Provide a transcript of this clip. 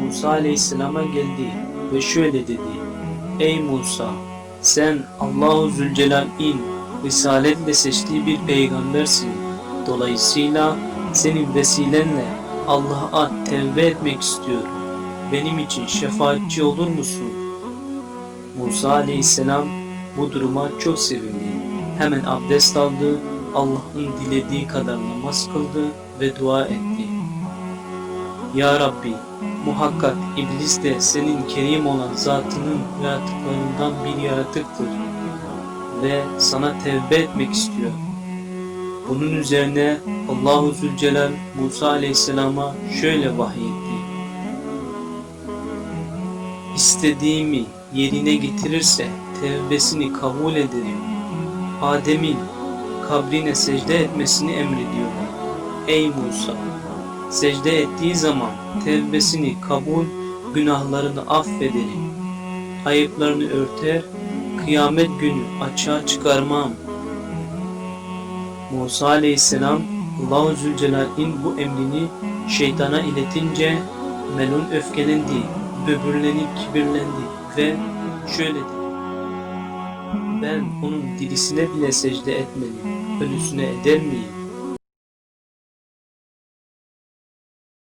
Musa aleyhisselama geldi ve şöyle dedi. Ey Musa! Sen Allahu Zülcelal'in risaletle seçtiği bir peygambersin. Dolayısıyla senin vesilenle Allah'a tevbe etmek istiyorum. Benim için şefaatçi olur musun? Musa aleyhisselam bu duruma çok sevindi. Hemen abdest aldı, Allah'ın dilediği kadar namaz kıldı ve dua etti. Ya Rabbi, muhakkak iblis de senin kerim olan zatının yaratıklarından bir yaratıktır ve sana tevbe etmek istiyor. Bunun üzerine Allahu Zülcelal Musa Aleyhisselam'a şöyle vahyetti. İstediğimi yerine getirirse tevbesini kabul ederim. Adem'in kabrine secde etmesini emrediyorum. Ey Musa! Secde ettiği zaman tevbesini kabul, günahlarını affederim. Ayıplarını örter, kıyamet günü açığa çıkarmam. Musa aleyhisselam Allahu Zülcelal'in bu emrini şeytana iletince Melun öfkelendi, böbürlenip kibirlendi ve şöyle dedi. Ben onun dirisine bile secde etmedim, ölüsüne eder miyim?